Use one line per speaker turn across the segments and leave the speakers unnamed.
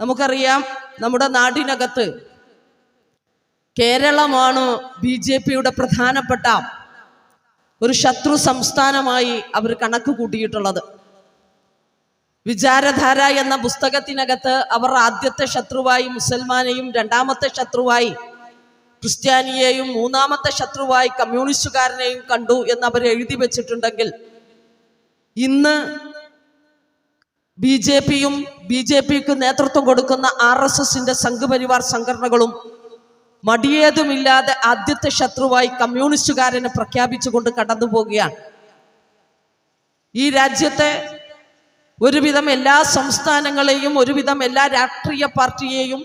നമുക്കറിയാം നമ്മുടെ നാടിനകത്ത് കേരളമാണ് ബി ജെ പിയുടെ പ്രധാനപ്പെട്ട ഒരു ശത്രു സംസ്ഥാനമായി അവർ കണക്ക് കൂട്ടിയിട്ടുള്ളത്. വിചാരധാര എന്ന പുസ്തകത്തിനകത്ത് അവർ ആദ്യത്തെ ശത്രുവായി മുസൽമാനെയും രണ്ടാമത്തെ ശത്രുവായി ക്രിസ്ത്യാനിയെയും മൂന്നാമത്തെ ശത്രുവായി കമ്മ്യൂണിസ്റ്റുകാരനെയും കണ്ടു എന്ന് അവർ എഴുതി വെച്ചിട്ടുണ്ടെങ്കിൽ ഇന്ന് ബി ജെ പിയും ബി ജെ പിക്ക് നേതൃത്വം കൊടുക്കുന്ന ആർ എസ് എസിന്റെ സംഘപരിവാർ സംഘടനകളും മടിയേതുമില്ലാതെ ആദ്യത്തെ ശത്രുവായി കമ്മ്യൂണിസ്റ്റുകാരനെ പ്രഖ്യാപിച്ചുകൊണ്ട് കടന്നു പോവുകയാണ് ഈ രാജ്യത്തെ ഒരുവിധം എല്ലാ സംസ്ഥാനങ്ങളെയും ഒരുവിധം എല്ലാ രാഷ്ട്രീയ പാർട്ടിയെയും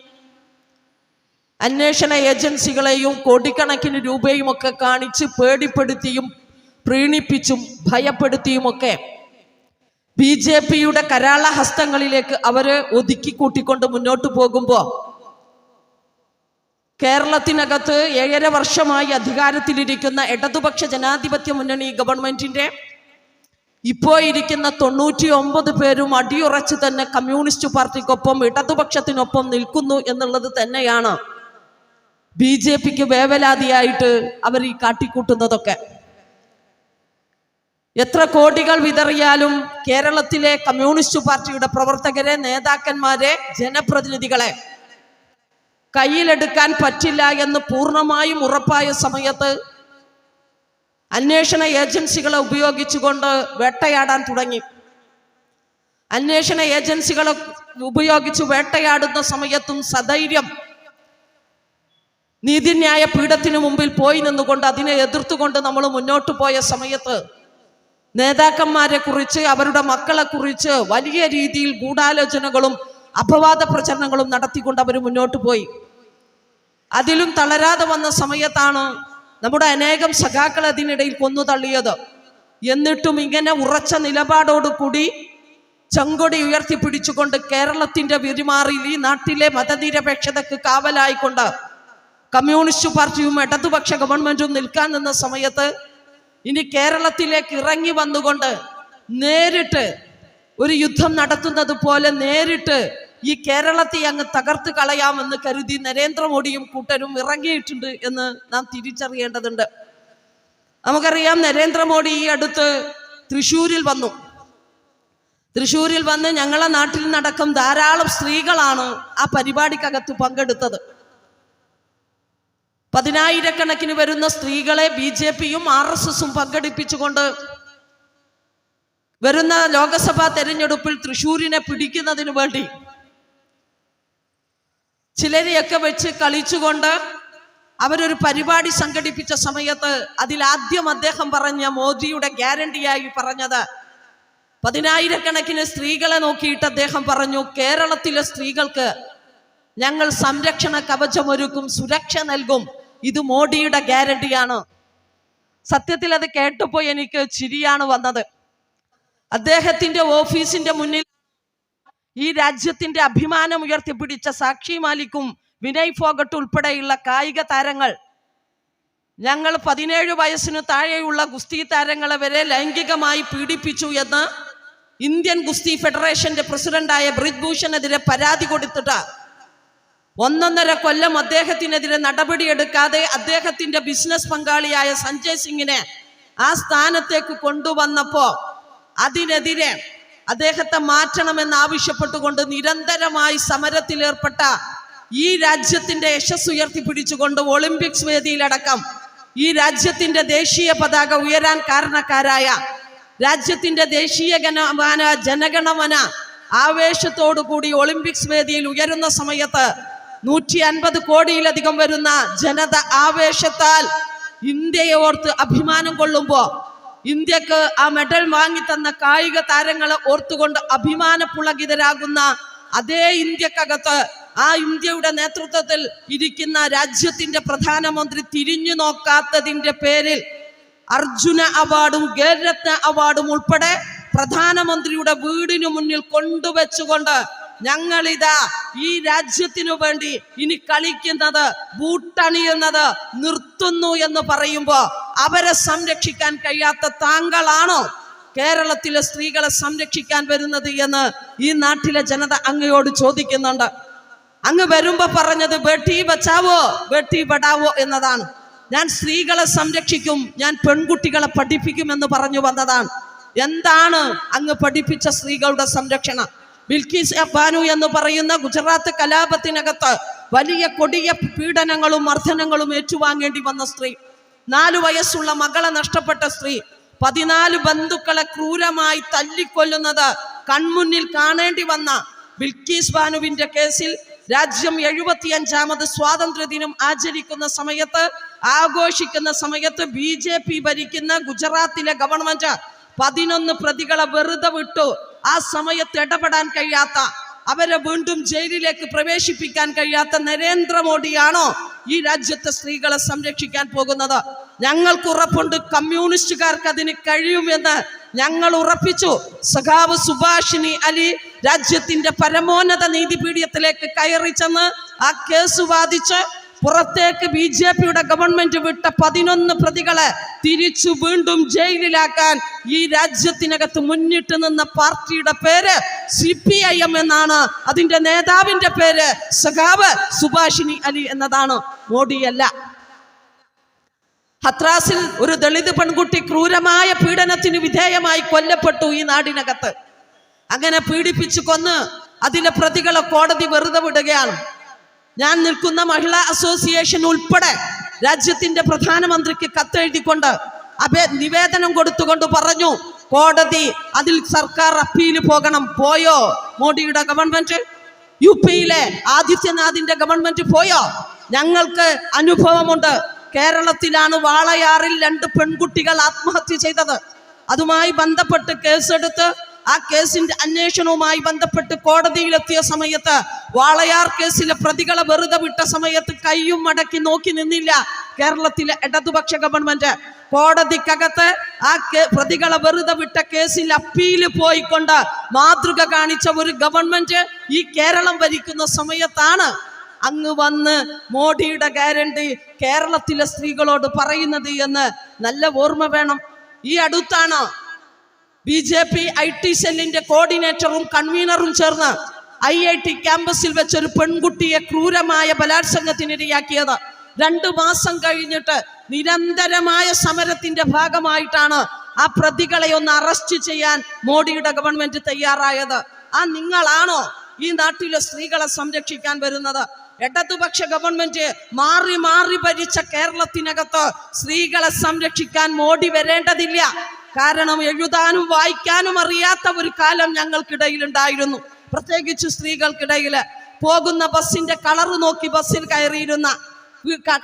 അന്വേഷണ ഏജൻസികളെയും കോടിക്കണക്കിന് രൂപയുമൊക്കെ കാണിച്ച് പേടിപ്പെടുത്തിയും പ്രീണിപ്പിച്ചും ഭയപ്പെടുത്തിയുമൊക്കെ ബി ജെ പിയുടെ കരാള ഹസ്തങ്ങളിലേക്ക് അവർ ഒതുക്കി കൂട്ടിക്കൊണ്ട് മുന്നോട്ട് പോകുമ്പോൾ കേരളത്തിനകത്ത് ഏഴര വർഷമായി അധികാരത്തിലിരിക്കുന്ന ഇടതുപക്ഷ ജനാധിപത്യ മുന്നണി ഗവൺമെന്റിന്റെ ഇപ്പോ ഇരിക്കുന്ന തൊണ്ണൂറ്റി ഒമ്പത് പേരും അടിയുറച്ച് തന്നെ കമ്മ്യൂണിസ്റ്റ് പാർട്ടിക്കൊപ്പം ഇടതുപക്ഷത്തിനൊപ്പം നിൽക്കുന്നു എന്നുള്ളത് തന്നെയാണ് ബി ജെ പിക്ക് വേവലാതിയായിട്ട് അവർ ഈ കാട്ടിക്കൂട്ടുന്നതൊക്കെ. എത്ര കോടികൾ വിതറിയാലും കേരളത്തിലെ കമ്മ്യൂണിസ്റ്റ് പാർട്ടിയുടെ പ്രവർത്തകരെ നേതാക്കന്മാരെ ജനപ്രതിനിധികളെ കയ്യിലെടുക്കാൻ പറ്റില്ല എന്ന് പൂർണമായും ഉറപ്പായ സമയത്ത് അന്വേഷണ ഏജൻസികളെ ഉപയോഗിച്ചുകൊണ്ട് വേട്ടയാടാൻ തുടങ്ങി. അന്വേഷണ ഏജൻസികളെ ഉപയോഗിച്ച് വേട്ടയാടുന്ന സമയത്തും സധൈര്യം നീതിന്യായ പീഠത്തിനു മുമ്പിൽ പോയി നിന്നുകൊണ്ട് അതിനെ എതിർത്തുകൊണ്ട് നമ്മൾ മുന്നോട്ട് പോയ സമയത്ത് നേതാക്കന്മാരെ കുറിച്ച് അവരുടെ മക്കളെ കുറിച്ച് വലിയ രീതിയിൽ ഗൂഢാലോചനകളും അപവാദ പ്രചരണങ്ങളും നടത്തിക്കൊണ്ട് അവർ മുന്നോട്ട് പോയി. അതിലും തളരാതെ വന്ന സമയത്താണ് നമ്മുടെ അനേകം സഖാക്കൾ അതിനിടയിൽ കൊന്നു തള്ളിയത്. എന്നിട്ടും ഇങ്ങനെ ഉറച്ച നിലപാടോടുകൂടി ചങ്കൊടി ഉയർത്തിപ്പിടിച്ചുകൊണ്ട് കേരളത്തിന്റെ പെരുമാറിൽ ഈ നാട്ടിലെ മതനിരപേക്ഷതക്ക് കാവലായിക്കൊണ്ട് കമ്മ്യൂണിസ്റ്റ് പാർട്ടിയും ഇടതുപക്ഷ ഗവൺമെന്റും നിൽക്കാൻ നിന്ന സമയത്ത് ഇനി കേരളത്തിലേക്ക് ഇറങ്ങി വന്നുകൊണ്ട് നേരിട്ട് ഒരു യുദ്ധം നടത്തുന്നത് പോലെ നേരിട്ട് ഈ കേരളത്തെ അങ്ങ് തകർത്ത് കളയാമെന്ന് കരുതി നരേന്ദ്രമോദിയും കൂട്ടരും ഇറങ്ങിയിട്ടുണ്ട് എന്ന് നാം തിരിച്ചറിയേണ്ടതുണ്ട്. നമുക്കറിയാം നരേന്ദ്രമോദി ഈ അടുത്ത് തൃശ്ശൂരിൽ വന്നു. തൃശ്ശൂരിൽ വന്ന് ഞങ്ങളെ നാട്ടിൽ നടക്കും ധാരാളം സ്ത്രീകളാണ് ആ പരിപാടിക്കകത്ത് പങ്കെടുത്തത്. പതിനായിരക്കണക്കിന് വരുന്ന സ്ത്രീകളെ ബി ജെ പിയും ആർ എസ് എസും പങ്കെടുപ്പിച്ചുകൊണ്ട് വരുന്ന ലോകസഭാ തെരഞ്ഞെടുപ്പിൽ തൃശൂരിനെ പിടിക്കുന്നതിന് വേണ്ടി ചിലരെയൊക്കെ വെച്ച് കളിച്ചുകൊണ്ട് അവരൊരു പരിപാടി സംഘടിപ്പിച്ച സമയത്ത് അതിലാദ്യം അദ്ദേഹം പറഞ്ഞ മോദിയുടെ ഗ്യാരണ്ടിയായി പറഞ്ഞത് പതിനായിരക്കണക്കിന് സ്ത്രീകളെ നോക്കിയിട്ട് അദ്ദേഹം പറഞ്ഞു കേരളത്തിലെ സ്ത്രീകൾക്ക് ഞങ്ങൾ സംരക്ഷണ കവചമൊരുക്കും സുരക്ഷ നൽകും ഇത് മോഡിയുടെ ഗ്യാരണ്ടിയാണ്. സത്യത്തിൽ അത് കേട്ടപ്പോൾ എനിക്ക് ചിരിയാണ് വന്നത്. അദ്ദേഹത്തിന്റെ ഓഫീസിന്റെ മുന്നിൽ ഈ രാജ്യത്തിന്റെ അഭിമാനം ഉയർത്തിപ്പിടിച്ച സാക്ഷി മാലിക്കും വിനയ് ഫോഗട്ട് ഉൾപ്പെടെയുള്ള കായിക താരങ്ങൾ. ഞങ്ങൾ പതിനേഴ് വയസ്സിന് താഴെയുള്ള ഗുസ്തി താരങ്ങളെ വരെ ലൈംഗികമായി പീഡിപ്പിച്ചു എന്ന് ഇന്ത്യൻ ഗുസ്തി ഫെഡറേഷന്റെ പ്രസിഡന്റായ ബ്രിജ്ഭൂഷനെതിരെ പരാതി കൊടുത്തിട്ട് ഒന്നൊന്നര കൊല്ലം അദ്ദേഹത്തിനെതിരെ നടപടിയെടുക്കാതെ അദ്ദേഹത്തിന്റെ ബിസിനസ് പങ്കാളിയായ സഞ്ജയ് സിംഗിനെ ആ സ്ഥാനത്തേക്ക് കൊണ്ടുവന്നപ്പോ അതിനെതിരെ അദ്ദേഹത്തെ മാറ്റണമെന്ന് ആവശ്യപ്പെട്ടുകൊണ്ട് നിരന്തരമായി സമരത്തിലേർപ്പെട്ട ഈ രാജ്യത്തിന്റെ യശസ് ഉയർത്തിപ്പിടിച്ചുകൊണ്ട് ഒളിമ്പിക്സ് വേദിയിലടക്കം ഈ രാജ്യത്തിന്റെ ദേശീയ പതാക ഉയരാൻ കാരണക്കാരായ രാജ്യത്തിന്റെ ദേശീയ ഗണമാന ജനഗണമന ആവേശത്തോടു കൂടി ഒളിമ്പിക്സ് വേദിയിൽ ഉയരുന്ന സമയത്ത് നൂറ്റി അൻപത് കോടിയിലധികം വരുന്ന ജനത ആവേശത്താൽ ഇന്ത്യയെ ഓർത്ത് അഭിമാനം കൊള്ളുമ്പോ ഇന്ത്യയ്ക്ക് ആ മെഡൽ വാങ്ങി തന്ന കായിക താരങ്ങളെ ഓർത്തുകൊണ്ട് അഭിമാന പുളകിതരാകുന്ന അതേ ഇന്ത്യക്കകത്ത് ആ ഇന്ത്യയുടെ നേതൃത്വത്തിൽ ഇരിക്കുന്ന രാജ്യത്തിന്റെ പ്രധാനമന്ത്രി തിരിഞ്ഞു നോക്കാത്തതിന്റെ പേരിൽ അർജുന അവാർഡും ഖേൽരത്ന അവാർഡും ഉൾപ്പെടെ പ്രധാനമന്ത്രിയുടെ വീടിനു മുന്നിൽ കൊണ്ടുവച്ചുകൊണ്ട് ഞങ്ങളിതാ ഈ രാജ്യത്തിനു വേണ്ടി ഇനി കളിക്കുന്നത് ബൂട്ടണിയുന്നത് നിർത്തുന്നു എന്ന് പറയുമ്പോ അവരെ സംരക്ഷിക്കാൻ കഴിയാത്ത താങ്കളാണോ കേരളത്തിലെ സ്ത്രീകളെ സംരക്ഷിക്കാൻ വരുന്നത് എന്ന് ഈ നാട്ടിലെ ജനത അങ്ങയോട് ചോദിക്കുന്നുണ്ട്. അങ്ങ് വരുമ്പോ പറഞ്ഞത് ബേട്ടി ബച്ചാവോ ബേട്ടി ബടാവോ എന്നതാണ്. ഞാൻ സ്ത്രീകളെ സംരക്ഷിക്കും ഞാൻ പെൺകുട്ടികളെ പഠിപ്പിക്കും എന്ന് പറഞ്ഞു വന്നതാണ്. എന്താണ് അങ്ങ് പഠിപ്പിച്ച സ്ത്രീകളുടെ സംരക്ഷണം? ബിൽക്കീസ് ബാനു എന്ന് പറയുന്ന ഗുജറാത്ത് കലാപത്തിനകത്ത് വലിയ കൊടിയ പീഡനങ്ങളും മർദ്ദനങ്ങളും ഏറ്റുവാങ്ങേണ്ടി വന്ന സ്ത്രീ നാലു വയസ്സുള്ള മകളെ നഷ്ടപ്പെട്ട സ്ത്രീ പതിനാല് ബന്ധുക്കളെ ക്രൂരമായി തല്ലിക്കൊല്ലുന്നത് കൺമുന്നിൽ കാണേണ്ടി വന്ന ബിൽക്കീസ് ബാനുവിന്റെ കേസിൽ രാജ്യം എഴുപത്തിയഞ്ചാമത് സ്വാതന്ത്ര്യ ദിനം ആചരിക്കുന്ന സമയത്ത് ആഘോഷിക്കുന്ന സമയത്ത് ബി ഭരിക്കുന്ന ഗുജറാത്തിലെ ഗവൺമെന്റ് പതിനൊന്ന് പ്രതികളെ വെറുതെ വിട്ടു. ആ സമയത്ത് ഇടപെടാൻ കഴിയാത്ത അവരെ വീണ്ടും ജയിലിലേക്ക് പ്രവേശിപ്പിക്കാൻ കഴിയാത്ത നരേന്ദ്രമോദിയാണോ ഈ രാജ്യത്തെ സ്ത്രീകളെ സംരക്ഷിക്കാൻ പോകുന്നത്? ഞങ്ങൾക്ക് ഉറപ്പുണ്ട് കമ്മ്യൂണിസ്റ്റുകാർക്ക് അതിന് കഴിയുമെന്ന് ഞങ്ങൾ ഉറപ്പിച്ചു. സഖാവ് സുഭാഷിണി അലി രാജ്യത്തിന്റെ പരമോന്നത നീതിപീഠത്തിലേക്ക് കയറി ചെന്ന് ആ കേസ് വാദിച്ച് പുറത്തേക്ക് ബി ജെ പിയുടെ ഗവൺമെന്റ് വിട്ട പതിനൊന്ന് പ്രതികളെ തിരിച്ചു വീണ്ടും ജയിലിലാക്കാൻ ഈ രാജ്യത്തിനകത്ത് മുന്നിട്ട് നിന്ന പാർട്ടിയുടെ പേര് സി പി ഐ എം എന്നാണ്. അതിന്റെ നേതാവിന്റെ പേര് സഖാവ് സുഭാഷിണി അലി എന്നതാണ്. മോഡിയല്ല. ഹത്രാസിൽ ഒരു ദളിത് പെൺകുട്ടി ക്രൂരമായ പീഡനത്തിന് വിധേയമായി കൊല്ലപ്പെട്ടു ഈ നാടിനകത്ത്. അങ്ങനെ പീഡിപ്പിച്ചു കൊന്ന് അതിലെ പ്രതികളെ കോടതി വെറുതെ വിടുകയാണ്. ഞാൻ നിൽക്കുന്ന മഹിളാ അസോസിയേഷൻ ഉൾപ്പെടെ രാജ്യത്തിന്റെ പ്രധാനമന്ത്രിക്ക് കത്തെഴുതിക്കൊണ്ട് അഭേ നിവേദനം കൊടുത്തുകൊണ്ട് പറഞ്ഞു കോടതി അതിൽ സർക്കാർ അപ്പീൽ പോകണം പോയോ? മോഡിയുടെ ഗവൺമെന്റ് യു പിയിലെ ആദിത്യനാഥിന്റെ ഗവൺമെന്റ് പോയോ? ഞങ്ങൾക്ക് അനുഭവമുണ്ട്. കേരളത്തിലാണ് വാളയാറിൽ രണ്ട് പെൺകുട്ടികൾ ആത്മഹത്യ ചെയ്തത്. അതുമായി ബന്ധപ്പെട്ട് കേസെടുത്ത് ആ കേസിന്റെ അന്വേഷണവുമായി ബന്ധപ്പെട്ട് കോടതിയിലെത്തിയ സമയത്ത് വാളയാർ കേസിലെ പ്രതികളെ വെറുതെ വിട്ട സമയത്ത് കയ്യും മടക്കി നോക്കി നിന്നില്ല കേരളത്തിലെ ഇടതുപക്ഷ ഗവൺമെന്റ്. കോടതിക്കകത്ത് ആ പ്രതികളെ വെറുതെ വിട്ട കേസിൽ അപ്പീൽ പോയിക്കൊണ്ട് മാതൃക കാണിച്ച ഒരു ഗവൺമെന്റ് ഈ കേരളം ഭരിക്കുന്ന സമയത്താണ് അങ്ങ് വന്ന് മോഡിയുടെ ഗ്യാരണ്ടി കേരളത്തിലെ സ്ത്രീകളോട് പറയുന്നത് എന്ന് നല്ല ഓർമ്മ വേണം. ഈ അടുത്താണ് B J P I T സെല്ലിന്റെ കോർഡിനേറ്ററും കൺവീനറും ചേർന്ന് ഐ ഐ ടി ക്യാമ്പസിൽ വെച്ചൊരു പെൺകുട്ടിയെ ക്രൂരമായ ബലാത്സംഗത്തിനിരയാക്കിയത്. രണ്ടു മാസം കഴിഞ്ഞിട്ട് നിരന്തരമായ സമരത്തിന്റെ ഭാഗമായിട്ടാണ് ആ പ്രതികളെ ഒന്ന് അറസ്റ്റ് ചെയ്യാൻ മോഡിയുടെ ഗവൺമെന്റ് തയ്യാറായത്. ആ നിങ്ങളാണോ ഈ നാട്ടിലെ സ്ത്രീകളെ സംരക്ഷിക്കാൻ വരുന്നത്? ഇടതുപക്ഷ ഗവൺമെന്റ് മാറി മാറി ഭരിച്ച കേരളത്തിനകത്ത് സ്ത്രീകളെ സംരക്ഷിക്കാൻ മോഡി വരേണ്ടതില്ല. കാരണം എഴുതാനും വായിക്കാനും അറിയാത്ത ഒരു കാലം ഞങ്ങൾക്കിടയിൽ ഉണ്ടായിരുന്നു. പ്രത്യേകിച്ച് സ്ത്രീകൾക്കിടയിൽ പോകുന്ന ബസ്സിന്റെ കളറ് നോക്കി ബസ്സിൽ കയറിയിരുന്ന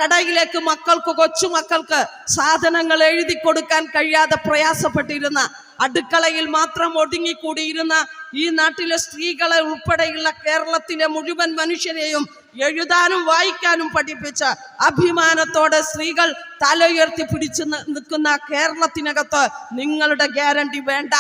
കടയിലേക്ക് മക്കൾക്ക് കൊച്ചുമക്കൾക്ക് സാധനങ്ങൾ എഴുതി കൊടുക്കാൻ കഴിയാതെ പ്രയാസപ്പെട്ടിരുന്ന അടുക്കളയിൽ മാത്രം ഒതുങ്ങിക്കൂടിയിരുന്ന ഈ നാട്ടിലെ സ്ത്രീകളെ ഉൾപ്പെടെയുള്ള കേരളത്തിലെ മുഴുവൻ മനുഷ്യരെയും എഴുതാനും വായിക്കാനും പഠിപ്പിച്ച അഭിമാനത്തോടെ സ്ത്രീകൾ തലയുയർത്തി പിടിച്ചു നിൽക്കുന്ന കേരളത്തിനകത്ത് നിങ്ങളുടെ ഗ്യാരണ്ടി വേണ്ട.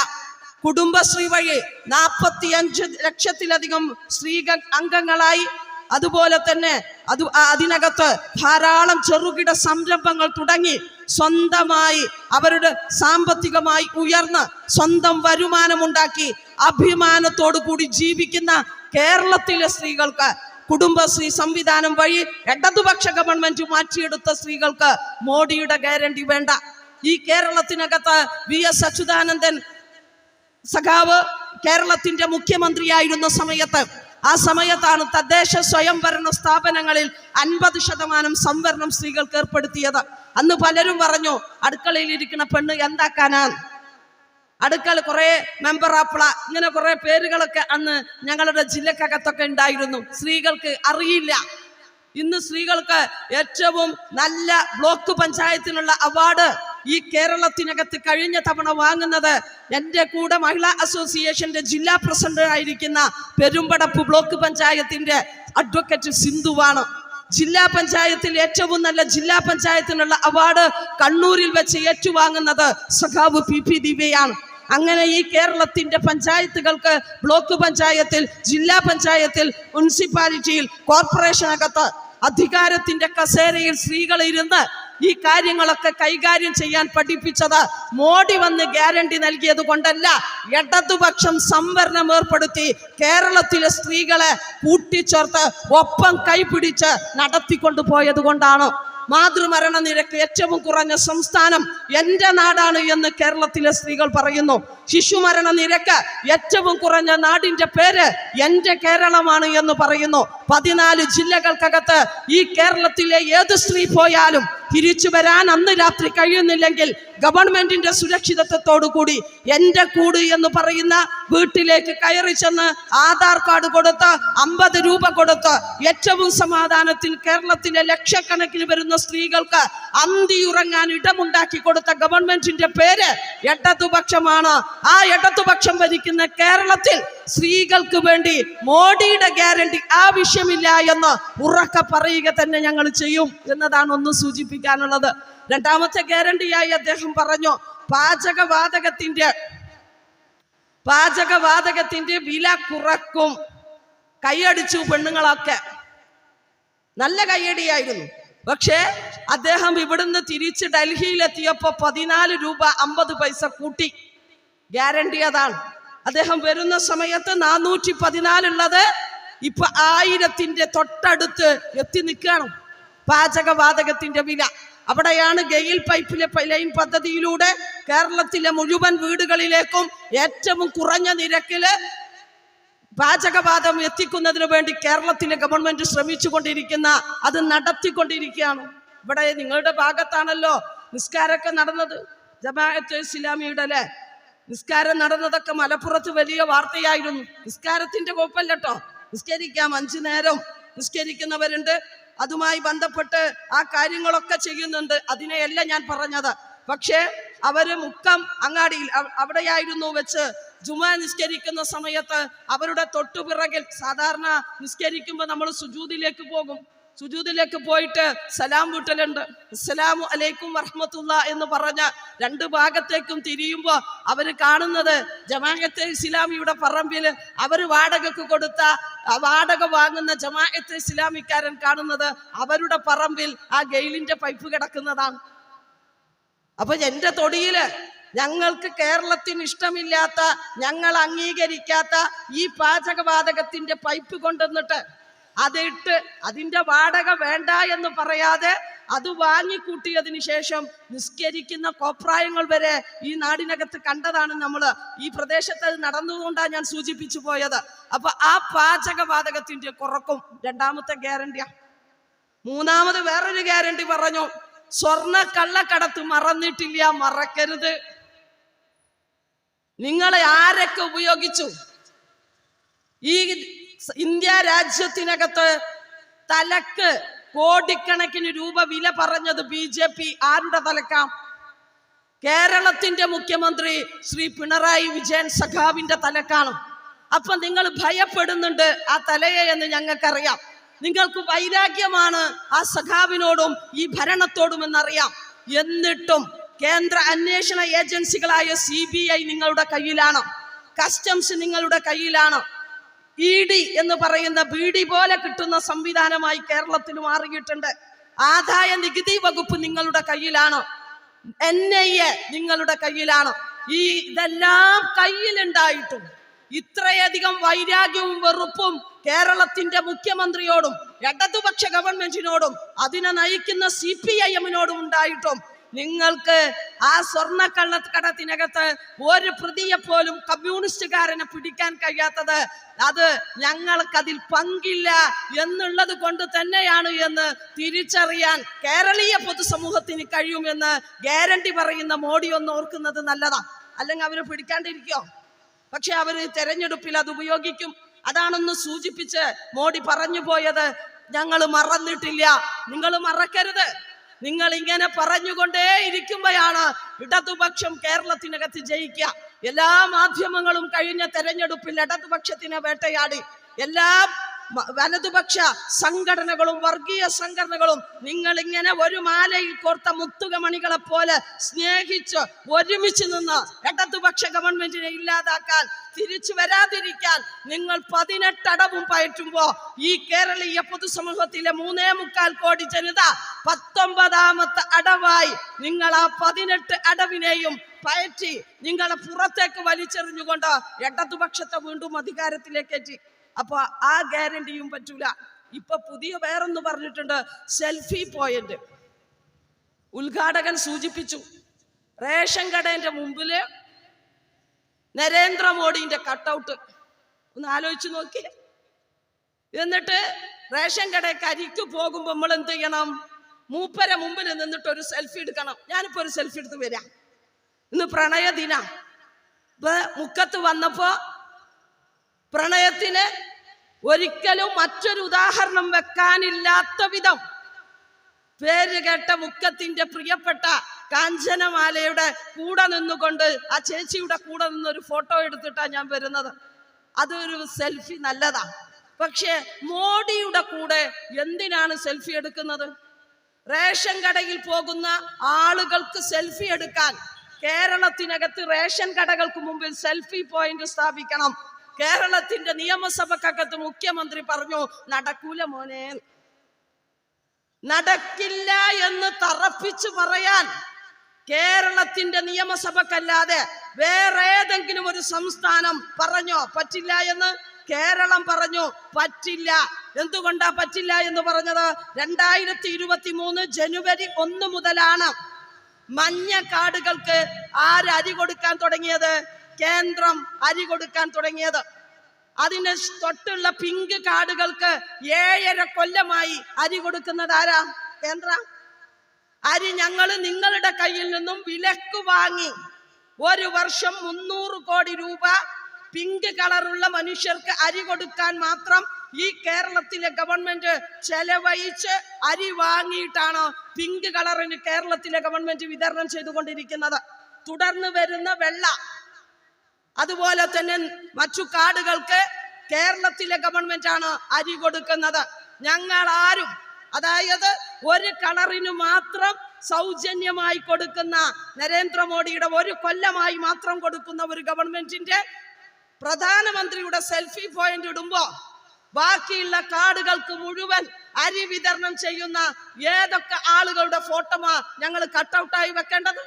കുടുംബശ്രീ വഴി നാൽപ്പത്തി അഞ്ച് ലക്ഷത്തിലധികം സ്ത്രീകൾ അംഗങ്ങളായി. അതുപോലെ തന്നെ അത് അതിനകത്ത് ധാരാളം ചെറുകിട സംരംഭങ്ങൾ തുടങ്ങി. സ്വന്തമായി അവരുടെ സാമ്പത്തികമായി ഉയർന്ന് സ്വന്തം വരുമാനമുണ്ടാക്കി. അഭിമാനത്തോടു കൂടി ജീവിക്കുന്ന കേരളത്തിലെ സ്ത്രീകൾക്ക് കുടുംബശ്രീ സംവിധാനം വഴി ഇടതുപക്ഷ ഗവൺമെന്റ് മാറ്റിയെടുത്ത സ്ത്രീകൾക്ക് മോഡിയുടെ ഗ്യാരണ്ടി വേണ്ട. ഈ കേരളത്തിനകത്ത് വി എസ് അച്യുതാനന്ദൻ സഖാവ് കേരളത്തിന്റെ മുഖ്യമന്ത്രിയായിരുന്ന സമയത്ത് ആ സമയത്താണ് തദ്ദേശ സ്വയംഭരണ സ്ഥാപനങ്ങളിൽ അൻപത് ശതമാനം സംവരണം സ്ത്രീകൾക്ക് ഏർപ്പെടുത്തിയത്. അന്ന് പലരും പറഞ്ഞു അടുക്കളയിൽ ഇരിക്കുന്ന പെണ്ണ് എന്താക്കാനാണ് അടുക്കള കുറെ മെമ്പർ ആപ്പിള ഇങ്ങനെ കുറെ പേരുകളൊക്കെ അന്ന് ഞങ്ങളുടെ ജില്ലക്കകത്തൊക്കെ ഉണ്ടായിരുന്നു. സ്ത്രീകൾക്ക് അറിയില്ല. ഇന്ന് സ്ത്രീകൾക്ക് ഏറ്റവും നല്ല ബ്ലോക്ക് പഞ്ചായത്തിനുള്ള അവാർഡ് ഈ കേരളത്തിനകത്ത് കഴിഞ്ഞ തവണ വാങ്ങുന്നത് എന്റെ കൂടെ മഹിളാ അസോസിയേഷന്റെ ജില്ലാ പ്രസിഡന്റ് ആയിരിക്കുന്ന പെരുമ്പടപ്പ് ബ്ലോക്ക് പഞ്ചായത്തിന്റെ അഡ്വക്കേറ്റ് സിന്ധുവാണ് ജില്ലാ പഞ്ചായത്തിൽ ഏറ്റവും നല്ല ജില്ലാ പഞ്ചായത്തിനുള്ള അവാർഡ് കണ്ണൂരിൽ വെച്ച് ഏറ്റുവാങ്ങുന്നത് സഖാവ് പി പി ദിവ്യയാണ്. അങ്ങനെ ഈ കേരളത്തിന്റെ പഞ്ചായത്തുകൾക്ക് ബ്ലോക്ക് പഞ്ചായത്തിൽ ജില്ലാ പഞ്ചായത്തിൽ മുനിസിപ്പാലിറ്റിയിൽ കോർപ്പറേഷനകത്ത് അധികാരത്തിന്റെ കസേരയിൽ സ്ത്രീകൾ ഇരുന്ന് ഈ കാര്യങ്ങളൊക്കെ കൈകാര്യം ചെയ്യാൻ പഠിപ്പിച്ചത് മോഡി വന്ന് ഗ്യാരണ്ടി നൽകിയത് കൊണ്ടല്ല ഇടതുപക്ഷം സംവരണം ഏർപ്പെടുത്തി കേരളത്തിലെ സ്ത്രീകളെ കൂട്ടിച്ചേർത്ത് ഒപ്പം കൈപിടിച്ച് നടത്തിക്കൊണ്ടു പോയത് കൊണ്ടാണ്. മാതൃമരണ നിരക്ക് ഏറ്റവും കുറഞ്ഞ സംസ്ഥാനം എന്റെ നാടാണ് എന്ന് കേരളത്തിലെ സ്ത്രീകൾ പറയുന്നു. ശിശുമരണ നിരക്ക് ഏറ്റവും കുറഞ്ഞ നാടിന്റെ പേര് എന്റെ കേരളമാണ് എന്ന് പറയുന്നു. പതിനാല് ജില്ലകൾക്കകത്ത് ഈ കേരളത്തിലെ ഏത് സ്ത്രീ പോയാലും തിരിച്ചു വരാൻ അന്ന് രാത്രി കഴിയുന്നില്ലെങ്കിൽ ഗവൺമെന്റിന്റെ സുരക്ഷിതത്വത്തോടു കൂടി എന്റെ കൂട് എന്ന് പറയുന്ന വീട്ടിലേക്ക് കയറി ചെന്ന് ആധാർ കാർഡ് കൊടുത്ത് അമ്പത് രൂപ കൊടുത്ത് ഏറ്റവും സമാധാനത്തിൽ കേരളത്തിലെ ലക്ഷക്കണക്കിന് വരുന്ന സ്ത്രീകൾക്ക് അന്തിയുറങ്ങാൻ ഇടമുണ്ടാക്കി കൊടുത്ത ഗവൺമെന്റിന്റെ പേര് ഇടതുപക്ഷമാണ്. ആ ഇടതുപക്ഷം ഭരിക്കുന്ന കേരളത്തിൽ സ്ത്രീകൾക്ക് വേണ്ടി മോഡിയുടെ ഗ്യാരണ്ടി ആവശ്യമില്ല എന്ന് ഉറക്ക പറയുക തന്നെ ഞങ്ങൾ ചെയ്യും എന്നതാണ് ഒന്ന് സൂചിപ്പിക്കാനുള്ളത്. രണ്ടാമത്തെ ഗ്യാരണ്ടിയായി അദ്ദേഹം പറഞ്ഞു പാചകവാതകത്തിന്റെ പാചകവാതകത്തിന്റെ വില കുറക്കും. കൈയടിച്ചു പെണ്ണുങ്ങളൊക്കെ. നല്ല കൈയടിയായിരുന്നു. പക്ഷേ അദ്ദേഹം ഇവിടുന്ന് തിരിച്ച് ഡൽഹിയിലെത്തിയപ്പോ പതിനാല് രൂപ അമ്പത് പൈസ കൂട്ടി. ഗ്യാരണ്ടി അതാണ്. അദ്ദേഹം വരുന്ന സമയത്ത് നാനൂറ്റി പതിനാലുള്ളത് ഇപ്പൊ ആയിരത്തിന്റെ തൊട്ടടുത്ത് എത്തി നിൽക്കണം പാചകവാതകത്തിന്റെ വില. അവിടെയാണ് ഗെയിൽ പൈപ്പിലെ ലൈൻ പദ്ധതിയിലൂടെ കേരളത്തിലെ മുഴുവൻ വീടുകളിലേക്കും ഏറ്റവും കുറഞ്ഞ നിരക്കിൽ പാചകവാതം എത്തിക്കുന്നതിന് വേണ്ടി കേരളത്തിലെ ഗവൺമെന്റ് ശ്രമിച്ചുകൊണ്ടിരിക്കുന്ന അത് നടത്തിക്കൊണ്ടിരിക്കുകയാണ്. ഇവിടെ നിങ്ങളുടെ ഭാഗത്താണല്ലോ നിസ്കാരമൊക്കെ നടന്നത്. ജമാഅത്ത് ഇസ്ലാമിയുടെ അല്ലേ? നിസ്കാരം നടന്നതൊക്കെ മലപ്പുറത്ത് വലിയ വാർത്തയായിരുന്നു. നിസ്കാരത്തിന്റെ കുഴപ്പമില്ല കേട്ടോ. നിസ്കരിക്കാം അഞ്ചു നേരം നിസ്കരിക്കുന്നവരുണ്ട്. അതുമായി ബന്ധപ്പെട്ട് ആ കാര്യങ്ങളൊക്കെ ചെയ്യുന്നുണ്ട്. അതിനെയല്ല ഞാൻ പറഞ്ഞത്. പക്ഷേ അവർ മുക്കം അങ്ങാടിയിൽ അവിടെയായിരുന്നു വെച്ച് ജുമ നിസ്കരിക്കുന്ന സമയത്ത് അവരുടെ തൊട്ടുപിറകിൽ സാധാരണ നിസ്കരിക്കുമ്പോൾ നമ്മൾ സുജൂതിലേക്ക് പോകും. സുജൂദിലേക്ക് പോയിട്ട് സലാം വിട്ടലുണ്ട്. അസ്സലാമു അലൈക്കും വറഹമത്തുള്ള എന്ന് പറഞ്ഞ രണ്ട് ഭാഗത്തേക്കും തിരിയുമ്പോൾ അവർ കാണുന്നത് ജമാഅത്തെ ഇസ്ലാമിയുടെ പറമ്പിൽ അവർ വാടകക്ക് കൊടുത്ത വാടക വാങ്ങുന്ന ജമാഅത്തെ ഇസ്ലാമിക്കാരൻ കാണുന്നത് അവരുടെ പറമ്പിൽ ആ ഗെയിലിന്റെ പൈപ്പ് കിടക്കുന്നതാണ്. അപ്പൊ എന്റെ തൊടിയിൽ ഞങ്ങൾക്ക് കേരളത്തിന് ഇഷ്ടമില്ലാത്ത ഞങ്ങൾ അംഗീകരിക്കാത്ത ഈ പാചകവാതകത്തിന്റെ പൈപ്പ് കൊണ്ടുവന്നിട്ട് അതിട്ട് അതിന്റെ വാടക വേണ്ട എന്ന് പറയാതെ അത് വാങ്ങിക്കൂട്ടിയതിന് ശേഷം നിസ്കരിക്കുന്ന കോപ്രായങ്ങൾ വരെ ഈ നാടിനകത്ത് കണ്ടതാണ് നമ്മൾ ഈ പ്രദേശത്ത് അത് നടന്നുകൊണ്ടാണ് ഞാൻ സൂചിപ്പിച്ചു പോയത്. അപ്പൊ ആ പാചകവാതകത്തിന്റെ കുറക്കും രണ്ടാമത്തെ ഗ്യാരണ്ടിയാ. മൂന്നാമത് വേറൊരു ഗ്യാരണ്ടി പറഞ്ഞു സ്വർണ കള്ളക്കടത്ത് മറന്നിട്ടില്ല മറക്കരുത്. നിങ്ങളെ ആരൊക്കെ ഉപയോഗിച്ചു? ഈ ഇന്ത്യ രാജ്യത്തിനകത്ത് തലക്ക് കോടിക്കണക്കിന് രൂപ വില പറഞ്ഞത് ബി ജെ പി. ആരുടെ തലക്കാം? കേരളത്തിന്റെ മുഖ്യമന്ത്രി ശ്രീ പിണറായി വിജയൻ സഖാവിന്റെ തലക്കാണ്. അപ്പൊ നിങ്ങൾ ഭയപ്പെടുന്നുണ്ട് ആ തലയെ എന്ന് ഞങ്ങൾക്കറിയാം. നിങ്ങൾക്ക് വൈരാഗ്യമാണ് ആ സഖാവിനോടും ഈ ഭരണത്തോടും എന്നറിയാം. എന്നിട്ടും കേന്ദ്ര അന്വേഷണ ഏജൻസികളായ സി ബി ഐ നിങ്ങളുടെ കയ്യിലാണ്. കസ്റ്റംസ് നിങ്ങളുടെ കയ്യിലാണ്. ഇ ഡി എന്ന് പറയുന്ന ബീഡി പോലെ കിട്ടുന്ന സംവിധാനമായി കേരളത്തിൽ മാറിയിട്ടുണ്ട്. ആദായ നികുതി വകുപ്പ് നിങ്ങളുടെ കയ്യിലാണ്. എൻ ഐ എ നിങ്ങളുടെ കയ്യിലാണ്. ഈ ഇതെല്ലാം കയ്യിലുണ്ടായിട്ടും ഇത്രയധികം വൈരാഗ്യവും വെറുപ്പും കേരളത്തിന്റെ മുഖ്യമന്ത്രിയോടും ഇടതുപക്ഷ ഗവൺമെന്റിനോടും അതിനെ നയിക്കുന്ന സി പി ഐ എമ്മിനോടും ഉണ്ടായിട്ടും നിങ്ങൾക്ക് ആ സ്വർണ കള്ളക്കടത്തിനകത്ത് ഒരു പ്രതിയെ പോലും കമ്മ്യൂണിസ്റ്റുകാരനെ പിടിക്കാൻ കഴിയാത്തത് അത് ഞങ്ങൾക്കതിൽ പങ്കില്ല എന്നുള്ളത് കൊണ്ട് തന്നെയാണ് എന്ന് തിരിച്ചറിയാൻ കേരളീയ പൊതുസമൂഹത്തിന് കഴിയുമെന്ന് ഗ്യാരണ്ടി പറയുന്ന മോഡി ഒന്ന് ഓർക്കുന്നത് നല്ലതാ. അല്ലെങ്കിൽ അവർ പിടിക്കാണ്ടിരിക്കോ? പക്ഷെ അവർ തെരഞ്ഞെടുപ്പിൽ അത് ഉപയോഗിക്കും. അതാണെന്ന് സൂചിപ്പിച്ച് മോഡി പറഞ്ഞു പോയത് ഞങ്ങൾ മറന്നിട്ടില്ല. നിങ്ങൾ മറക്കരുത്. നിങ്ങൾ ഇങ്ങനെ പറഞ്ഞുകൊണ്ടേ ഇരിക്കുമ്പോഴാണ് ഇടതുപക്ഷം കേരളത്തിനകത്ത് ജയിക്കുക. എല്ലാ മാധ്യമങ്ങളും കഴിഞ്ഞ തെരഞ്ഞെടുപ്പിൽ ഇടതുപക്ഷത്തിനെ വേട്ടയാടി. എല്ലാ വലതുപക്ഷ സംഘടനകളും വർഗീയ സംഘടനകളും നിങ്ങൾ ഇങ്ങനെ ഒരു മാലയിൽ കോർത്ത മുത്തുക മണികളെ പോലെ സ്നേഹിച്ച് ഒരുമിച്ച് നിന്ന് ഇടതുപക്ഷ ഗവൺമെന്റിനെ ഇല്ലാതാക്കാൻ തിരിച്ചു വരാതിരിക്കാൻ നിങ്ങൾ പതിനെട്ടടവും പയറ്റുമ്പോ ഈ കേരളീയ പൊതുസമൂഹത്തിലെ മൂന്നേ മുക്കാൽ കോടി ജനത പത്തൊമ്പതാമത്തെ അടവായി നിങ്ങൾ ആ പതിനെട്ട് അടവിനെയും പയറ്റി നിങ്ങളെ പുറത്തേക്ക് വലിച്ചെറിഞ്ഞുകൊണ്ട് ഇടതുപക്ഷത്തെ വീണ്ടും അധികാരത്തിലേക്ക് എത്തി അപ്പൊ ആ ഗ്യാരണ്ടിയും പറ്റൂല. ഇപ്പൊ പുതിയ വേറൊന്ന് പറഞ്ഞിട്ടുണ്ട് സെൽഫി പോയിന്റ്. ഉദ്ഘാടകൻ സൂചിപ്പിച്ചു റേഷൻ കടേന്റെ മുമ്പിൽ നരേന്ദ്രമോദിന്റെ കട്ടൗട്ട്. ഒന്ന് ആലോചിച്ച് നോക്കി എന്നിട്ട് റേഷൻ കടയ്ക്ക് അരിക്ക് പോകുമ്പോൾ നമ്മൾ എന്ത് ചെയ്യണം? മൂപ്പര മുമ്പിൽ നിന്നിട്ട് ഒരു സെൽഫി എടുക്കണം. ഞാനിപ്പോ ഒരു സെൽഫി എടുത്ത് വരാം. ഇന്ന് പ്രണയ ദിന മുക്കത്ത് വന്നപ്പോ പ്രണയത്തിന് ഒരിക്കലും മറ്റൊരു ഉദാഹരണം വെക്കാനില്ലാത്ത വിധം പേര് കേട്ട മുക്കത്തിന്റെ പ്രിയപ്പെട്ട കാഞ്ചനമാലയുടെ കൂടെ നിന്നുകൊണ്ട് ആ ചേച്ചിയുടെ കൂടെ നിന്ന് നിന്നൊരു ഫോട്ടോ എടുത്തിട്ടാണ് ഞാൻ വരുന്നത്. അതൊരു സെൽഫി നല്ലതാ. പക്ഷേ മോഡിയുടെ കൂടെ എന്തിനാണ് സെൽഫി എടുക്കുന്നത്? റേഷൻ കടയിൽ പോകുന്ന ആളുകൾക്ക് സെൽഫി എടുക്കാൻ കേരളത്തിനകത്ത് റേഷൻ കടകൾക്ക് മുമ്പിൽ സെൽഫി പോയിന്റ് സ്ഥാപിക്കണം. കേരളത്തിന്റെ നിയമസഭക്കകത്ത് മുഖ്യമന്ത്രി പറഞ്ഞു നടക്കൂല മോനെ. നടക്കില്ല എന്ന് തറപ്പിച്ചു പറയാൻ കേരളത്തിന്റെ നിയമസഭക്കല്ലാതെ വേറെ ഏതെങ്കിലും ഒരു സംസ്ഥാനം പറഞ്ഞോ? പറ്റില്ല എന്ന് കേരളം പറഞ്ഞു. പറ്റില്ല. എന്തുകൊണ്ടാ പറ്റില്ല എന്ന് പറഞ്ഞത്? രണ്ടായിരത്തി ഇരുപത്തി മൂന്ന് ജനുവരി ഒന്ന് മുതലാണ് മഞ്ഞ കാടുകൾക്ക് ആര് അരി കൊടുക്കാൻ തുടങ്ങിയത്? കേന്ദ്രം അരി കൊടുക്കാൻ തുടങ്ങിയത്. അതിന് തൊട്ടുള്ള പിങ്ക് കാർഡുകൾക്ക് ഏഴര കൊല്ലമായി അരി കൊടുക്കുന്നത് ആരാ? കേന്ദ്ര. അരി ഞങ്ങൾ നിങ്ങളുടെ കയ്യിൽ നിന്നും വിലക്ക് വാങ്ങി. ഒരു വർഷം മുന്നൂറ് കോടി രൂപ പിങ്ക് കളറുള്ള മനുഷ്യർക്ക് അരി കൊടുക്കാൻ മാത്രം ഈ കേരളത്തിലെ ഗവൺമെന്റ് ചെലവഴിച്ച് അരി വാങ്ങിയിട്ടാണ് പിങ്ക് കളറിന് കേരളത്തിലെ ഗവൺമെന്റ് വിതരണം ചെയ്തുകൊണ്ടിരിക്കുന്നത്. തുടർന്ന് വരുന്ന വെള്ള. അതുപോലെ തന്നെ മറ്റു കാടുകൾക്ക് കേരളത്തിലെ ഗവൺമെന്റ് ആണ് അരി കൊടുക്കുന്നത്. ഞങ്ങൾ ആരും അതായത് ഒരു കളറിന് മാത്രം സൗജന്യമായി കൊടുക്കുന്ന നരേന്ദ്രമോദിയുടെ ഒരു കൊല്ലമായി മാത്രം കൊടുക്കുന്ന ഒരു ഗവൺമെന്റിന്റെ പ്രധാനമന്ത്രിയുടെ സെൽഫി പോയിന്റ് ഇടുമ്പോ ബാക്കിയുള്ള കാടുകൾക്ക് മുഴുവൻ അരി വിതരണം ചെയ്യുന്ന ഏതൊക്കെ ആളുകളുടെ ഫോട്ടോമാ ഞങ്ങൾ കട്ടൗട്ടായി വെക്കേണ്ടത്?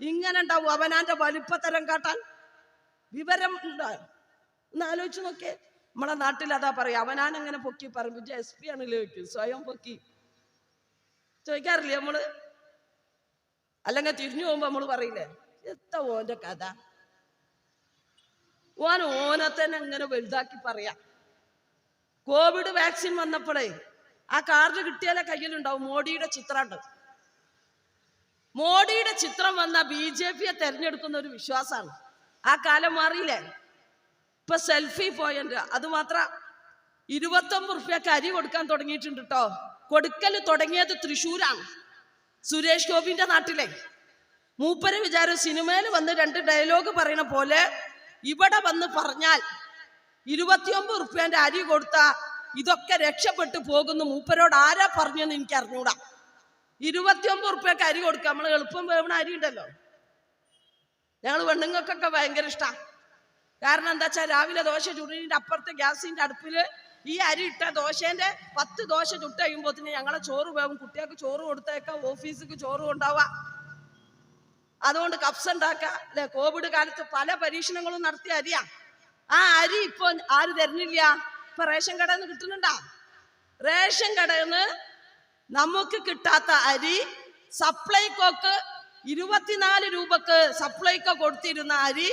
ഇങ്ങനെ ഉണ്ടാവും. അവനാന്റെ വലിപ്പത്തരം കാട്ടാൻ വിവരം ഉണ്ടോ? ഒന്ന് ആലോചിച്ച് നോക്കിയേ. നമ്മളെ നാട്ടിൽ അതാ പറയാ അവനാൻ എങ്ങനെ പൊക്കി പറമ്പിച്ച് എസ് പി ആണ് ചോദിക്കും സ്വയം പൊക്കി. ചോദിക്കാറില്ലേ നമ്മൾ? അല്ലെങ്കിൽ തിരിഞ്ഞു പോകുമ്പോ നമ്മൾ പറയില്ലേ എത്ത ഓന്റെ കഥ. ഓൻ ഓനെ തന്നെ അങ്ങനെ വലുതാക്കി പറയാ. കോവിഡ് വാക്സിൻ വന്നപ്പോഴേ ആ കാർഡ് കിട്ടിയാലേ കയ്യിലുണ്ടാവും മോഡിയുടെ ചിത്രമുണ്ട് മോഡിയുടെ ചിത്രം വന്ന ബി ജെ പിയെ തെരഞ്ഞെടുക്കുന്ന ഒരു വിശ്വാസമാണ്. ആ കാലം മാറിയില്ലേ? ഇപ്പൊ സെൽഫി പോയിന്റ് അത് മാത്ര ഇരുപത്തൊമ്പത് റുപ്യക്ക് അരി കൊടുക്കാൻ തുടങ്ങിയിട്ടുണ്ട് കേട്ടോ കൊടുക്കൽ തുടങ്ങിയത് തൃശ്ശൂരാണ്. സുരേഷ് ഗോപിന്റെ നാട്ടിലെ. മൂപ്പര് വിചാരം സിനിമയിൽ വന്ന് രണ്ട് ഡയലോഗ് പറയണ പോലെ ഇവിടെ വന്ന് പറഞ്ഞാൽ ഇരുപത്തിയൊമ്പത് റുപ്യന്റെ അരി കൊടുത്ത ഇതൊക്കെ രക്ഷപ്പെട്ടു പോകുന്നു. മൂപ്പരോട് ആരാ പറഞ്ഞെന്ന് എനിക്ക് അറിഞ്ഞൂടാ ഇരുപത്തിയൊമ്പത് റുപ്യക്ക് അരി കൊടുക്കുക നമ്മൾ എളുപ്പം വേവണ അരി ഉണ്ടല്ലോ. ഞങ്ങൾ പെണ്ണുങ്ങൾക്കൊക്കെ ഭയങ്കര ഇഷ്ടമാണ് കാരണം എന്താ വെച്ചാൽ രാവിലെ ദോശ ചുടിന്റെ അപ്പുറത്തെ ഗ്യാസിന്റെ അടുപ്പിൽ ഈ അരി ഇട്ട ദോശേന്റെ പത്ത് ദോശ ചുട്ട് കഴിയുമ്പോത്തിന് ഞങ്ങളെ ചോറ് പോകും കുട്ടികൾക്ക് ചോറ് കൊടുത്തേക്കാം ഓഫീസിക്ക് ചോറ് കൊണ്ടാവാം അതുകൊണ്ട് കപ്സ് ഉണ്ടാക്കുക അല്ലെ കോവിഡ് കാലത്ത് പല പരീക്ഷണങ്ങളും നടത്തിയ അരിയാ. ആ അരി ഇപ്പൊ ആര് തരുന്നില്ല? ഇപ്പൊ റേഷൻ കടയിൽ നിന്ന് കിട്ടുന്നുണ്ടാ? റേഷൻ കടയിൽ നിന്ന് നമുക്ക് കിട്ടാത്ത അരി സപ്ലൈകോക്ക് ഇരുപത്തിനാല് രൂപക്ക് സപ്ലൈക്ക കൊടുത്തിരുന്ന അരി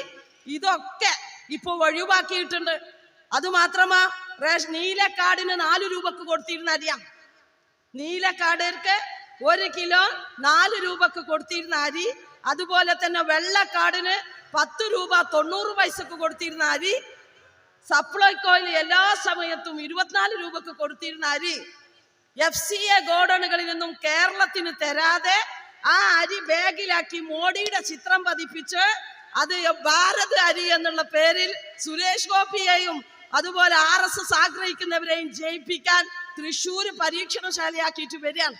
ഇതൊക്കെ ഇപ്പൊ ഒഴിവാക്കിയിട്ടുണ്ട്. അത് മാത്രമാ റേഷൻ നീലക്കാടിന് നാല് രൂപക്ക് കൊടുത്തിരുന്ന അരിയാ. നീലക്കാടർക്ക് ഒരു കിലോ നാല് രൂപക്ക് കൊടുത്തിരുന്ന അരി അതുപോലെ തന്നെ വെള്ളക്കാടിന് പത്ത് രൂപ തൊണ്ണൂറ് പൈസക്ക് കൊടുത്തിരുന്ന അരി സപ്ലൈക്കോയിൽ എല്ലാ സമയത്തും ഇരുപത്തിനാല് രൂപക്ക് കൊടുത്തിരുന്ന അരി എഫ് സി എ ഗോഡണുകളിൽ നിന്നും കേരളത്തിന് തരാതെ ആ അരി ബാഗിലാക്കി മോഡിയുടെ ചിത്രം പതിപ്പിച്ച് അത് ഭാരത് അരി എന്നുള്ള പേരിൽ സുരേഷ് ഗോപിയെയും അതുപോലെ ആർ എസ് എസ് ആഗ്രഹിക്കുന്നവരെയും ജയിപ്പിക്കാൻ തൃശൂർ പരീക്ഷണശാലയാക്കിയിട്ട് വരികയാണ്.